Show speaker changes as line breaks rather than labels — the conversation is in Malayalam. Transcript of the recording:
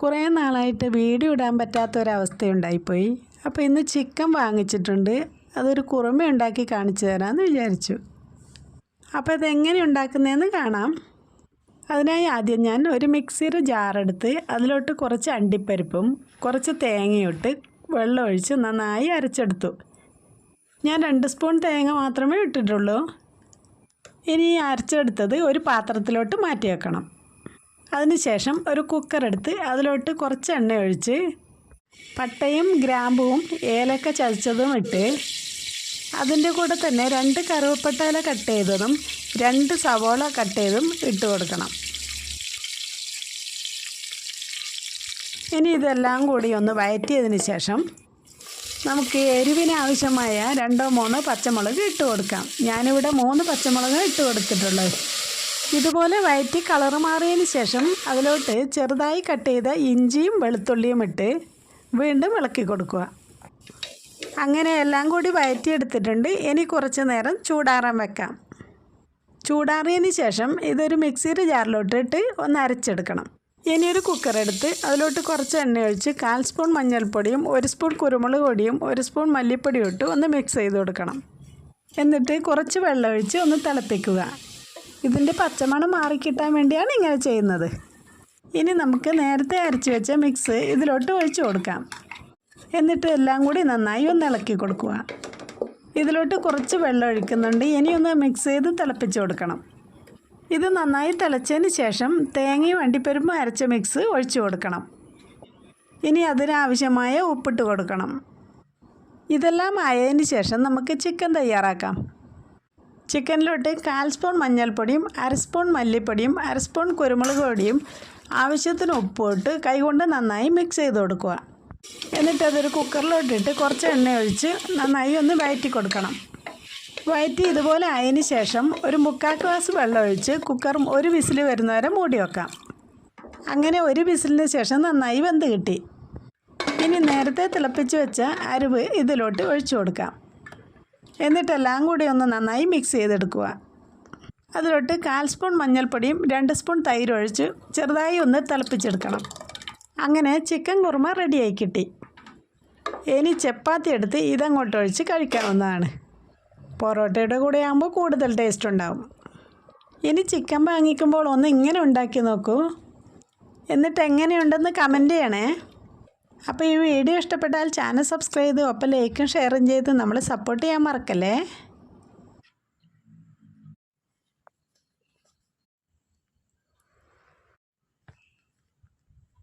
കുറേ നാളായിട്ട് വീഡിയോ ഇടാൻ പറ്റാത്ത പറ്റാത്തൊരവസ്ഥയുണ്ടായിപ്പോയി. അപ്പോൾ ഇന്ന് ചിക്കൻ വാങ്ങിച്ചിട്ടുണ്ട്. അതൊരു കുറുമ ഉണ്ടാക്കി കാണിച്ചു തരാമെന്ന് വിചാരിച്ചു. അപ്പോൾ ഇതെങ്ങനെ ഉണ്ടാക്കുന്നതെന്ന് കാണാം. അതിനായി ആദ്യം ഞാൻ ഒരു മിക്സിയുടെ ജാറെടുത്ത് അതിലോട്ട് കുറച്ച് അണ്ടിപ്പരിപ്പും കുറച്ച് തേങ്ങയിട്ട് വെള്ളം ഒഴിച്ച് നന്നായി അരച്ചെടുത്തു. ഞാൻ രണ്ട് സ്പൂൺ തേങ്ങ മാത്രമേ ഇട്ടിട്ടുള്ളൂ. ഇനി അരച്ചെടുത്തത് ഒരു പാത്രത്തിലോട്ട് മാറ്റി വെക്കണം അതിനുശേഷം ഒരു കുക്കർ എടുത്ത് അതിലോട്ട് കുറച്ച് എണ്ണ ഒഴിച്ച് പട്ടയും ഗ്രാമ്പുവും ഏലക്ക ചതച്ചതും ഇട്ട് അതിന്റെ കൂടെ തന്നെ രണ്ട് കറുവപ്പട്ടയില കട്ട് ചെയ്തതും രണ്ട് സവോള കട്ട് ചെയ്തും ഇട്ട് കൊടുക്കണം. ഇനി ഇതെല്ലാം കൂടി ഒന്ന് വയറ്റിയതിന് ശേഷം നമുക്ക് എരിവിന് ആവശ്യമായ രണ്ടോ മൂന്നോ പച്ചമുളക് ഇട്ട് കൊടുക്കാം. ഞാനിവിടെ മൂന്ന് പച്ചമുളക് ഇട്ട് കൊടുത്തിട്ടുള്ളത്. ഇതുപോലെ വയറ്റി കളർ മാറിയതിന് ശേഷം അതിലോട്ട് ചെറുതായി കട്ട് ചെയ്ത ഇഞ്ചിയും വെളുത്തുള്ളിയും ഇട്ട് വീണ്ടും ഇളക്കി കൊടുക്കുക. അങ്ങനെ എല്ലാം കൂടി വയറ്റിയെടുത്തിട്ടുണ്ട്. ഇനി കുറച്ച് നേരം ചൂടാറാൻ വെക്കാം. ചൂടാറിയതിന് ശേഷം ഇതൊരു മിക്സിയുടെ ജാറിലോട്ട് ഇട്ട് ഒന്ന് അരച്ചെടുക്കണം. ഇനി ഒരു കുക്കർ എടുത്ത് അതിലോട്ട് കുറച്ച് എണ്ണ ഒഴിച്ച് കാൽ സ്പൂൺ മഞ്ഞൾപ്പൊടിയും ഒരു സ്പൂൺ കുരുമുളക് പൊടിയും ഒരു സ്പൂൺ മല്ലിപ്പൊടിയും ഇട്ട് ഒന്ന് മിക്സ് ചെയ്ത് കൊടുക്കണം. എന്നിട്ട് കുറച്ച് വെള്ളമൊഴിച്ച് ഒന്ന് തിളപ്പിക്കുക. ഇതിന്റെ പച്ചമണം മാറിക്കിട്ടാൻ വേണ്ടിയാണ് ഇങ്ങനെ ചെയ്യുന്നത്. ഇനി നമുക്ക് നേരത്തെ അരച്ച് വെച്ച മിക്സ് ഇതിലോട്ട് ഒഴിച്ചു കൊടുക്കാം. എന്നിട്ട് എല്ലാം കൂടി നന്നായി ഒന്ന് ഇളക്കി കൊടുക്കുക. ഇതിലോട്ട് കുറച്ച് വെള്ളം ഒഴിക്കുന്നുണ്ട്. ഇനിയൊന്ന് മിക്സ് ചെയ്ത് തിളപ്പിച്ച് കൊടുക്കണം. ഇത് നന്നായി തിളച്ചതിന് ശേഷം തേങ്ങയും അണ്ടിപ്പരിപ്പും അരച്ച മിക്സ് ഒഴിച്ചു കൊടുക്കണം. ഇനി അതിനാവശ്യമായ ഉപ്പിട്ട് കൊടുക്കണം. ഇതെല്ലാം ആയതിന് ശേഷം നമുക്ക് ചിക്കൻ തയ്യാറാക്കാം. ചിക്കനിലോട്ട് കാൽ സ്പൂൺ മഞ്ഞൾപ്പൊടിയും അര സ്പൂൺ മല്ലിപ്പൊടിയും അര സ്പൂൺ കുരുമുളക് പൊടിയും ആവശ്യത്തിന് ഉപ്പിട്ട് കൈകൊണ്ട് നന്നായി മിക്സ് ചെയ്ത് കൊടുക്കുക. എന്നിട്ട് അതൊരു കുക്കറിലോട്ടിട്ട് കുറച്ച് എണ്ണ ഒഴിച്ച് നന്നായി ഒന്ന് വയറ്റി കൊടുക്കണം. വയറ്റി ഇതുപോലെ ആയതിന് ശേഷം ഒരു മുക്കാൽ ഗ്ലാസ് വെള്ളം ഒഴിച്ച് കുക്കർ ഒരു വിസിൽ വരുന്നവരെ മൂടി വെക്കാം. അങ്ങനെ ഒരു വിസിലിന് ശേഷം നന്നായി വെന്ത് കിട്ടി. ഇനി നേരത്തെ തിളപ്പിച്ച് വെച്ച അരിവ് ഇതിലോട്ട് ഒഴിച്ചു കൊടുക്കാം. എന്നിട്ടെല്ലാം കൂടി ഒന്ന് നന്നായി മിക്സ് ചെയ്തെടുക്കുക. അതിലോട്ട് കാൽ സ്പൂൺ മഞ്ഞൾപ്പൊടിയും രണ്ട് സ്പൂൺ തൈര് ഒഴിച്ച് ചെറുതായി ഒന്ന് തിളപ്പിച്ചെടുക്കണം. അങ്ങനെ ചിക്കൻ കുറുമ റെഡിയായി കിട്ടി. ഇനി ചപ്പാത്തി എടുത്ത് ഇതങ്ങോട്ട് ഒഴിച്ച് കഴിക്കാവുന്നതാണ്. പൊറോട്ടയുടെ കൂടെ ആകുമ്പോൾ കൂടുതൽ ടേസ്റ്റ് ഉണ്ടാവും. ഇനി ചിക്കൻ വാങ്ങിക്കുമ്പോൾ ഒന്ന് ഇങ്ങനെ ഉണ്ടാക്കി നോക്കൂ. എന്നിട്ട് എങ്ങനെയുണ്ടെന്ന് കമന്റ് ചെയ്യണേ. അപ്പോൾ ഈ വീഡിയോ ഇഷ്ടപ്പെട്ടാൽ ചാനൽ സബ്സ്ക്രൈബ് ചെയ്ത് ഒപ്പം ലൈക്കും ഷെയറും ചെയ്ത് നമ്മളെ സപ്പോർട്ട് ചെയ്യാൻ മറക്കല്ലേ?